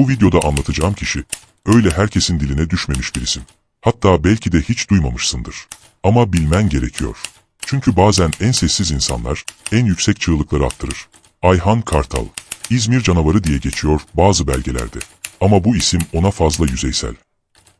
Bu videoda anlatacağım kişi, öyle herkesin diline düşmemiş bir isim. Hatta belki de hiç duymamışsındır. Ama bilmen gerekiyor. Çünkü bazen en sessiz insanlar, en yüksek çığlıkları attırır. Ayhan Kartal, İzmir canavarı diye geçiyor bazı belgelerde. Ama bu isim ona fazla yüzeysel.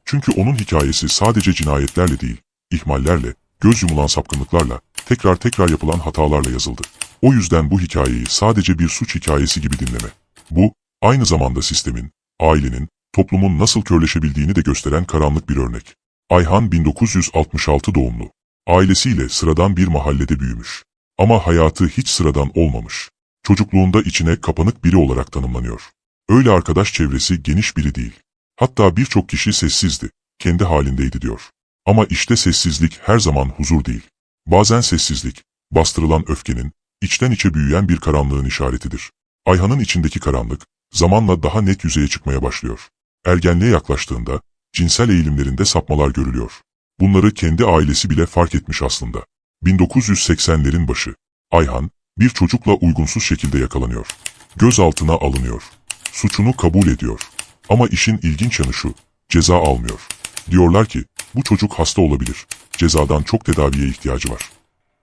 Çünkü onun hikayesi sadece cinayetlerle değil, ihmallerle, göz yumulan sapkınlıklarla, tekrar tekrar yapılan hatalarla yazıldı. O yüzden bu hikayeyi sadece bir suç hikayesi gibi dinleme. Bu, aynı zamanda sistemin, ailenin, toplumun nasıl körleşebildiğini de gösteren karanlık bir örnek. Ayhan 1966 doğumlu. Ailesiyle sıradan bir mahallede büyümüş. Ama hayatı hiç sıradan olmamış. Çocukluğunda içine kapanık biri olarak tanımlanıyor. Öyle arkadaş çevresi geniş biri değil. Hatta birçok kişi sessizdi, kendi halindeydi diyor. Ama işte sessizlik her zaman huzur değil. Bazen sessizlik, bastırılan öfkenin, içten içe büyüyen bir karanlığın işaretidir. Ayhan'ın içindeki karanlık, zamanla daha net yüzeye çıkmaya başlıyor. Ergenliğe yaklaştığında, cinsel eğilimlerinde sapmalar görülüyor. Bunları kendi ailesi bile fark etmiş aslında. 1980'lerin başı. Ayhan, bir çocukla uygunsuz şekilde yakalanıyor. Gözaltına alınıyor. Suçunu kabul ediyor. Ama işin ilginç yanı şu, ceza almıyor. Diyorlar ki, bu çocuk hasta olabilir, cezadan çok tedaviye ihtiyacı var.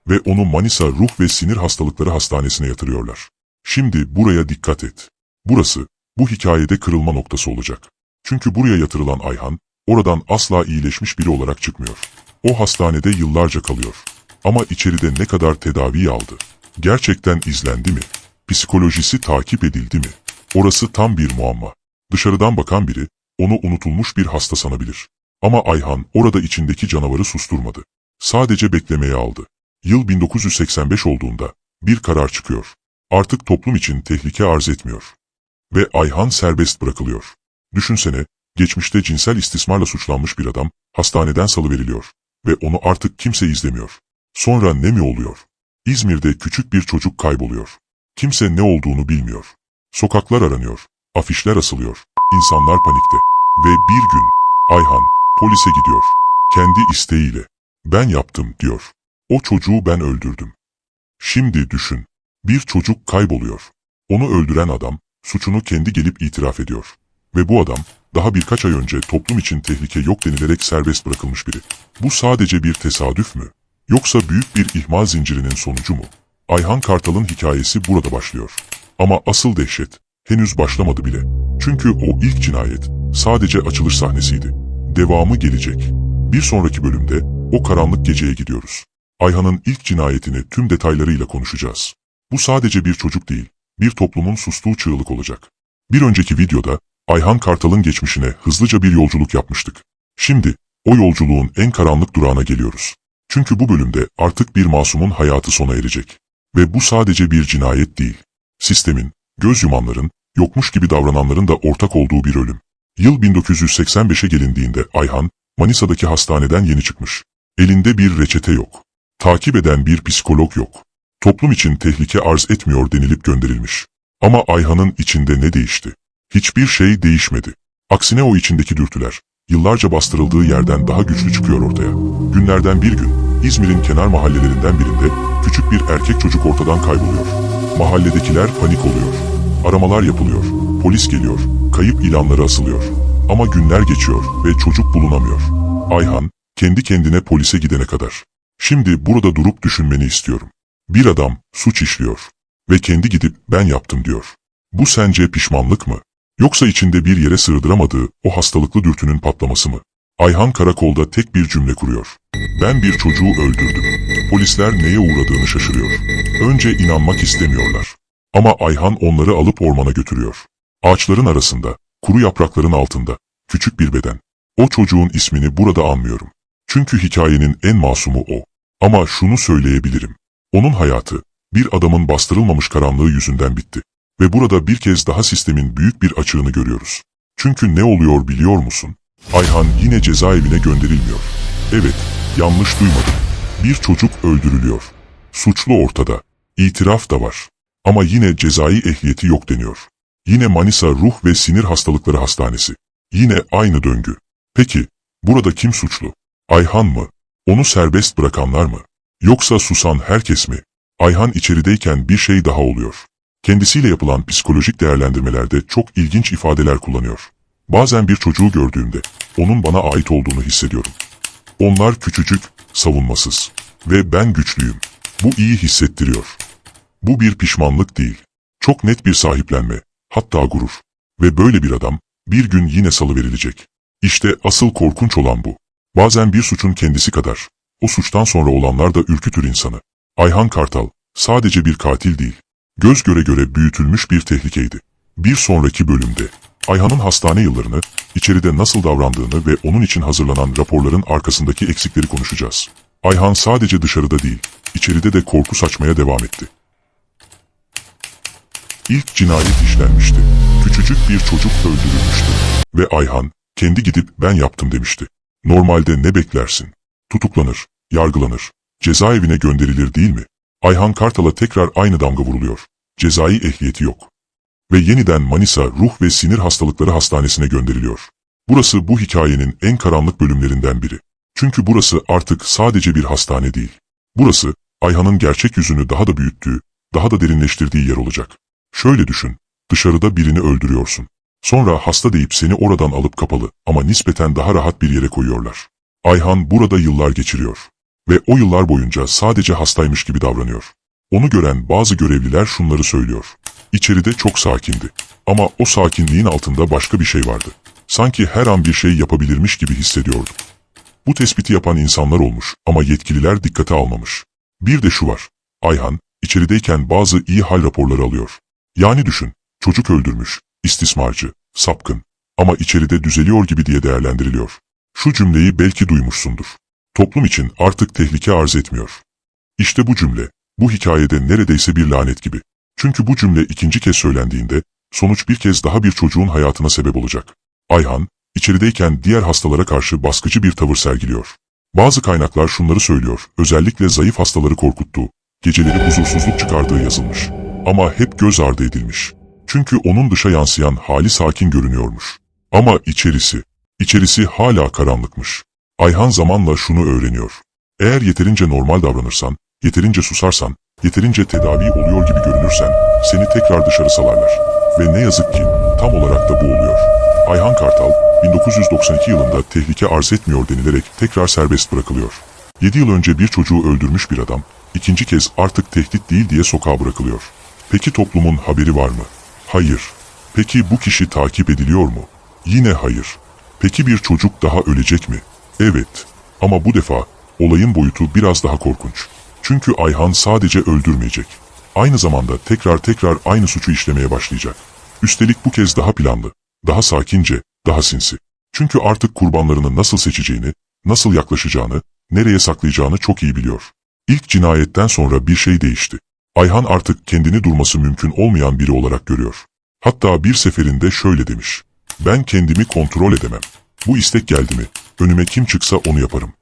Ve onu Manisa Ruh ve Sinir Hastalıkları Hastanesi'ne yatırıyorlar. Şimdi buraya dikkat et. Burası, bu hikayede kırılma noktası olacak. Çünkü buraya yatırılan Ayhan, oradan asla iyileşmiş biri olarak çıkmıyor. O hastanede yıllarca kalıyor. Ama içeride ne kadar tedavi aldı? Gerçekten izlendi mi? Psikolojisi takip edildi mi? Orası tam bir muamma. Dışarıdan bakan biri, onu unutulmuş bir hasta sanabilir. Ama Ayhan orada içindeki canavarı susturmadı. Sadece beklemeye aldı. Yıl 1985 olduğunda bir karar çıkıyor. Artık toplum için tehlike arz etmiyor. Ve Ayhan serbest bırakılıyor. Düşünsene, geçmişte cinsel istismarla suçlanmış bir adam hastaneden salıveriliyor. Ve onu artık kimse izlemiyor. Sonra ne mi oluyor? İzmir'de küçük bir çocuk kayboluyor. Kimse ne olduğunu bilmiyor. Sokaklar aranıyor, afişler asılıyor, insanlar panikte. Ve bir gün Ayhan polise gidiyor. Kendi isteğiyle. Ben yaptım diyor. O çocuğu ben öldürdüm. Şimdi düşün. Bir çocuk kayboluyor. Onu öldüren adam suçunu kendi gelip itiraf ediyor. Ve bu adam daha birkaç ay önce toplum için tehlike yok denilerek serbest bırakılmış biri. Bu sadece bir tesadüf mü? Yoksa büyük bir ihmal zincirinin sonucu mu? Ayhan Kartal'ın hikayesi burada başlıyor. Ama asıl dehşet henüz başlamadı bile. Çünkü o ilk cinayet sadece açılış sahnesiydi. Devamı gelecek. Bir sonraki bölümde o karanlık geceye gidiyoruz. Ayhan'ın ilk cinayetini tüm detaylarıyla konuşacağız. Bu sadece bir çocuk değil, bir toplumun sustuğu çığlık olacak. Bir önceki videoda Ayhan Kartal'ın geçmişine hızlıca bir yolculuk yapmıştık. Şimdi o yolculuğun en karanlık durağına geliyoruz. Çünkü bu bölümde artık bir masumun hayatı sona erecek. Ve bu sadece bir cinayet değil. Sistemin, göz yumanların, yokmuş gibi davrananların da ortak olduğu bir ölüm. Yıl 1985'e gelindiğinde Ayhan, Manisa'daki hastaneden yeni çıkmış. Elinde bir reçete yok. Takip eden bir psikolog yok. Toplum için tehlike arz etmiyor denilip gönderilmiş. Ama Ayhan'ın içinde ne değişti? Hiçbir şey değişmedi. Aksine o içindeki dürtüler, yıllarca bastırıldığı yerden daha güçlü çıkıyor ortaya. Günlerden bir gün, İzmir'in kenar mahallelerinden birinde küçük bir erkek çocuk ortadan kayboluyor. Mahalledekiler panik oluyor. Aramalar yapılıyor. Polis geliyor. Kayıp ilanları asılıyor. Ama günler geçiyor ve çocuk bulunamıyor. Ayhan, kendi kendine polise gidene kadar. Şimdi burada durup düşünmeni istiyorum. Bir adam suç işliyor ve kendi gidip ben yaptım diyor. Bu sence pişmanlık mı? Yoksa içinde bir yere sığdıramadığı o hastalıklı dürtünün patlaması mı? Ayhan karakolda tek bir cümle kuruyor. Ben bir çocuğu öldürdüm. Polisler neye uğradığını şaşırıyor. Önce inanmak istemiyorlar. Ama Ayhan onları alıp ormana götürüyor. Ağaçların arasında, kuru yaprakların altında, küçük bir beden. O çocuğun ismini burada anmıyorum. Çünkü hikayenin en masumu o. Ama şunu söyleyebilirim. Onun hayatı, bir adamın bastırılmamış karanlığı yüzünden bitti. Ve burada bir kez daha sistemin büyük bir açığını görüyoruz. Çünkü ne oluyor biliyor musun? Ayhan yine cezaevine gönderilmiyor. Evet, yanlış duymadım. Bir çocuk öldürülüyor. Suçlu ortada. İtiraf da var. Ama yine cezai ehliyeti yok deniyor. Yine Manisa Ruh ve Sinir Hastalıkları Hastanesi. Yine aynı döngü. Peki, burada kim suçlu? Ayhan mı? Onu serbest bırakanlar mı? Yoksa susan herkes mi? Ayhan içerideyken bir şey daha oluyor. Kendisiyle yapılan psikolojik değerlendirmelerde çok ilginç ifadeler kullanıyor. Bazen bir çocuğu gördüğümde onun bana ait olduğunu hissediyorum. Onlar küçücük, savunmasız ve ben güçlüyüm. Bu iyi hissettiriyor. Bu bir pişmanlık değil. Çok net bir sahiplenme, hatta gurur. Ve böyle bir adam bir gün yine salıverilecek. İşte asıl korkunç olan bu. Bazen bir suçun kendisi kadar, o suçtan sonra olanlar da ürkütür insanı. Ayhan Kartal sadece bir katil değil, göz göre göre büyütülmüş bir tehlikeydi. Bir sonraki bölümde Ayhan'ın hastane yıllarını, içeride nasıl davrandığını ve onun için hazırlanan raporların arkasındaki eksikleri konuşacağız. Ayhan sadece dışarıda değil, içeride de korku saçmaya devam etti. İlk cinayet işlenmişti. Küçücük bir çocuk öldürülmüştü. Ve Ayhan, kendi gidip ben yaptım demişti. Normalde ne beklersin? Tutuklanır, yargılanır, cezaevine gönderilir değil mi? Ayhan Kartal'a tekrar aynı damga vuruluyor. Cezai ehliyeti yok. Ve yeniden Manisa Ruh ve Sinir Hastalıkları Hastanesi'ne gönderiliyor. Burası bu hikayenin en karanlık bölümlerinden biri. Çünkü burası artık sadece bir hastane değil. Burası, Ayhan'ın gerçek yüzünü daha da büyüttüğü, daha da derinleştirdiği yer olacak. Şöyle düşün, dışarıda birini öldürüyorsun. Sonra hasta deyip seni oradan alıp kapalı ama nispeten daha rahat bir yere koyuyorlar. Ayhan burada yıllar geçiriyor. Ve o yıllar boyunca sadece hastaymış gibi davranıyor. Onu gören bazı görevliler şunları söylüyor. İçeride çok sakindi. Ama o sakinliğin altında başka bir şey vardı. Sanki her an bir şey yapabilirmiş gibi hissediyordu. Bu tespiti yapan insanlar olmuş ama yetkililer dikkate almamış. Bir de şu var. Ayhan, içerideyken bazı iyi hal raporları alıyor. Yani düşün, çocuk öldürmüş, istismarcı, sapkın ama içeride düzeliyor gibi diye değerlendiriliyor. Şu cümleyi belki duymuşsundur. Toplum için artık tehlike arz etmiyor. İşte bu cümle, bu hikayede neredeyse bir lanet gibi. Çünkü bu cümle ikinci kez söylendiğinde, sonuç bir kez daha bir çocuğun hayatına sebep olacak. Ayhan, içerideyken diğer hastalara karşı baskıcı bir tavır sergiliyor. Bazı kaynaklar şunları söylüyor, özellikle zayıf hastaları korkuttuğu, geceleri huzursuzluk çıkardığı yazılmış. Ama hep göz ardı edilmiş. Çünkü onun dışa yansıyan hali sakin görünüyormuş. Ama içerisi, içerisi hala karanlıkmış. Ayhan zamanla şunu öğreniyor. Eğer yeterince normal davranırsan, yeterince susarsan, yeterince tedavi oluyor gibi görünürsen, seni tekrar dışarı salarlar. Ve ne yazık ki, tam olarak da bu oluyor. Ayhan Kartal, 1992 yılında tehlike arz etmiyor denilerek tekrar serbest bırakılıyor. 7 yıl önce bir çocuğu öldürmüş bir adam, ikinci kez artık tehdit değil diye sokağa bırakılıyor. Peki toplumun haberi var mı? Hayır. Peki bu kişi takip ediliyor mu? Yine hayır. Peki bir çocuk daha ölecek mi? Evet. Ama bu defa olayın boyutu biraz daha korkunç. Çünkü Ayhan sadece öldürmeyecek. Aynı zamanda tekrar tekrar aynı suçu işlemeye başlayacak. Üstelik bu kez daha planlı, daha sakince, daha sinsi. Çünkü artık kurbanlarını nasıl seçeceğini, nasıl yaklaşacağını, nereye saklayacağını çok iyi biliyor. İlk cinayetten sonra bir şey değişti. Ayhan artık kendini durması mümkün olmayan biri olarak görüyor. Hatta bir seferinde şöyle demiş. Ben kendimi kontrol edemem. Bu istek geldi mi, önüme kim çıksa onu yaparım.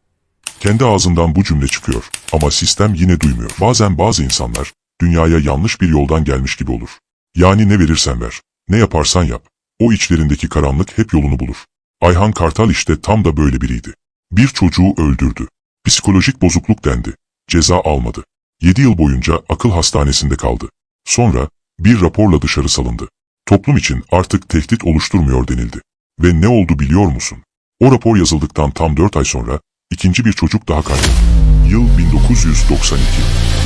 Kendi ağzından bu cümle çıkıyor ama sistem yine duymuyor. Bazen bazı insanlar dünyaya yanlış bir yoldan gelmiş gibi olur. Yani ne verirsen ver, ne yaparsan yap. O içlerindeki karanlık hep yolunu bulur. Ayhan Kartal işte tam da böyle biriydi. Bir çocuğu öldürdü. Psikolojik bozukluk dendi. Ceza almadı. 7 yıl boyunca akıl hastanesinde kaldı. Sonra bir raporla dışarı salındı. Toplum için artık tehdit oluşturmuyor denildi. Ve ne oldu biliyor musun? O rapor yazıldıktan tam 4 ay sonra ikinci bir çocuk daha kayboldu. Yıl 1992.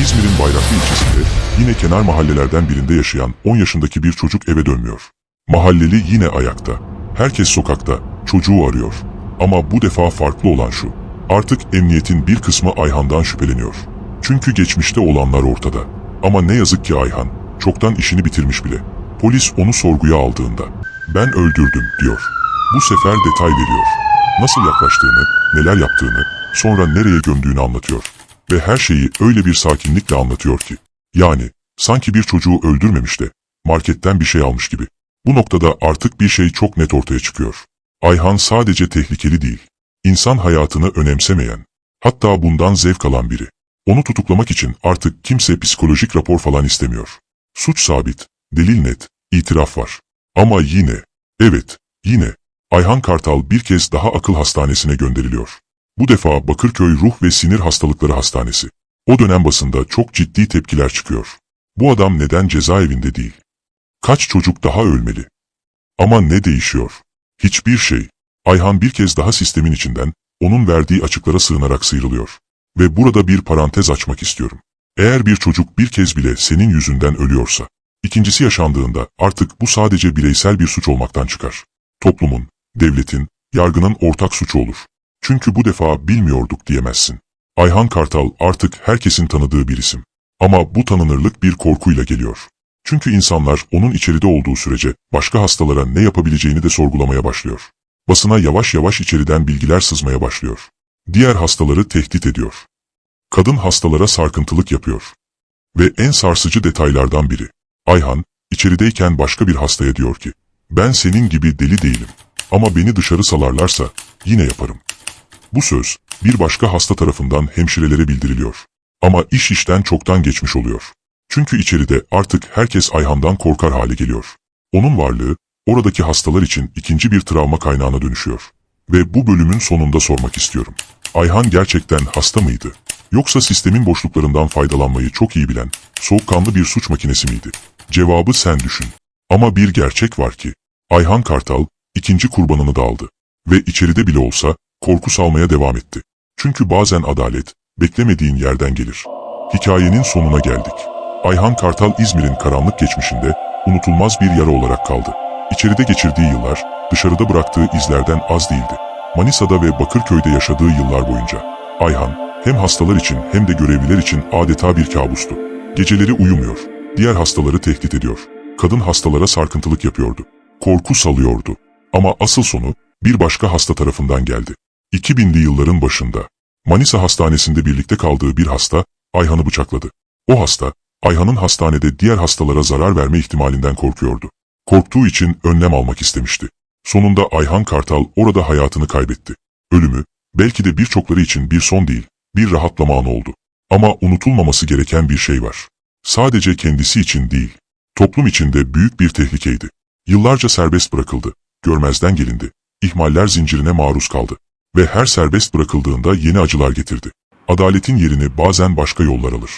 İzmir'in Bayraklı ilçesinde yine kenar mahallelerden birinde yaşayan 10 yaşındaki bir çocuk eve dönmüyor. Mahalleli yine ayakta. Herkes sokakta, çocuğu arıyor. Ama bu defa farklı olan şu. Artık emniyetin bir kısmı Ayhan'dan şüpheleniyor. Çünkü geçmişte olanlar ortada. Ama ne yazık ki Ayhan, çoktan işini bitirmiş bile. Polis onu sorguya aldığında, ben öldürdüm diyor. Bu sefer detay veriyor. Nasıl yaklaştığını, neler yaptığını, sonra nereye gömdüğünü anlatıyor. Ve her şeyi öyle bir sakinlikle anlatıyor ki. Yani, sanki bir çocuğu öldürmemiş de, marketten bir şey almış gibi. Bu noktada artık bir şey çok net ortaya çıkıyor. Ayhan sadece tehlikeli değil, insan hayatını önemsemeyen, hatta bundan zevk alan biri. Onu tutuklamak için artık kimse psikolojik rapor falan istemiyor. Suç sabit, delil net, itiraf var. Ama yine, evet, yine, Ayhan Kartal bir kez daha akıl hastanesine gönderiliyor. Bu defa Bakırköy Ruh ve Sinir Hastalıkları Hastanesi. O dönem basında çok ciddi tepkiler çıkıyor. Bu adam neden cezaevinde değil? Kaç çocuk daha ölmeli? Ama ne değişiyor? Hiçbir şey. Ayhan bir kez daha sistemin içinden, onun verdiği açıklara sığınarak sıyrılıyor. Ve burada bir parantez açmak istiyorum. Eğer bir çocuk bir kez bile senin yüzünden ölüyorsa, ikincisi yaşandığında artık bu sadece bireysel bir suç olmaktan çıkar. Toplumun, devletin, yargının ortak suçu olur. Çünkü bu defa bilmiyorduk diyemezsin. Ayhan Kartal artık herkesin tanıdığı bir isim. Ama bu tanınırlık bir korkuyla geliyor. Çünkü insanlar onun içeride olduğu sürece başka hastalara ne yapabileceğini de sorgulamaya başlıyor. Basına yavaş yavaş içeriden bilgiler sızmaya başlıyor. Diğer hastaları tehdit ediyor. Kadın hastalara sarkıntılık yapıyor. Ve en sarsıcı detaylardan biri. Ayhan, içerideyken başka bir hastaya diyor ki, ben senin gibi deli değilim. Ama beni dışarı salarlarsa yine yaparım. Bu söz bir başka hasta tarafından hemşirelere bildiriliyor. Ama iş işten çoktan geçmiş oluyor. Çünkü içeride artık herkes Ayhan'dan korkar hale geliyor. Onun varlığı oradaki hastalar için ikinci bir travma kaynağına dönüşüyor. Ve bu bölümün sonunda sormak istiyorum. Ayhan gerçekten hasta mıydı? Yoksa sistemin boşluklarından faydalanmayı çok iyi bilen, soğukkanlı bir suç makinesi miydi? Cevabı sen düşün. Ama bir gerçek var ki, Ayhan Kartal ikinci kurbanını da aldı. Ve içeride bile olsa korku salmaya devam etti. Çünkü bazen adalet, beklemediğin yerden gelir. Hikayenin sonuna geldik. Ayhan Kartal İzmir'in karanlık geçmişinde unutulmaz bir yara olarak kaldı. İçeride geçirdiği yıllar, dışarıda bıraktığı izlerden az değildi. Manisa'da ve Bakırköy'de yaşadığı yıllar boyunca Ayhan hem hastalar için hem de görevliler için adeta bir kabustu. Geceleri uyumuyor, diğer hastaları tehdit ediyor. Kadın hastalara sarkıntılık yapıyordu. Korku salıyordu. Ama asıl sonu bir başka hasta tarafından geldi. 2000'li yılların başında Manisa Hastanesi'nde birlikte kaldığı bir hasta Ayhan'ı bıçakladı. O hasta, Ayhan'ın hastanede diğer hastalara zarar verme ihtimalinden korkuyordu. Korktuğu için önlem almak istemişti. Sonunda Ayhan Kartal orada hayatını kaybetti. Ölümü, belki de birçokları için bir son değil, bir rahatlama anı oldu. Ama unutulmaması gereken bir şey var. Sadece kendisi için değil, toplum için de büyük bir tehlikeydi. Yıllarca serbest bırakıldı, görmezden gelindi, ihmaller zincirine maruz kaldı ve her serbest bırakıldığında yeni acılar getirdi. Adaletin yerini bazen başka yollar alır.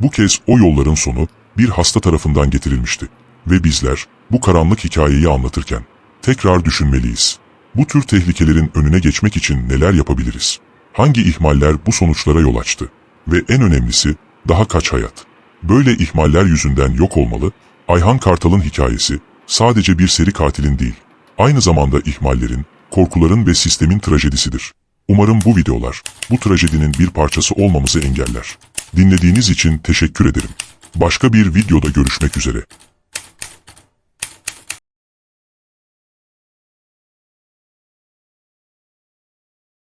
Bu kez o yolların sonu bir hasta tarafından getirilmişti. Ve bizler bu karanlık hikayeyi anlatırken tekrar düşünmeliyiz. Bu tür tehlikelerin önüne geçmek için neler yapabiliriz? Hangi ihmaller bu sonuçlara yol açtı? Ve en önemlisi daha kaç hayat? Böyle ihmaller yüzünden yok olmalı, Ayhan Kartal'ın hikayesi sadece bir seri katilin değil, aynı zamanda ihmallerin, korkuların ve sistemin trajedisidir. Umarım bu videolar, bu trajedinin bir parçası olmamızı engeller. Dinlediğiniz için teşekkür ederim. Başka bir videoda görüşmek üzere.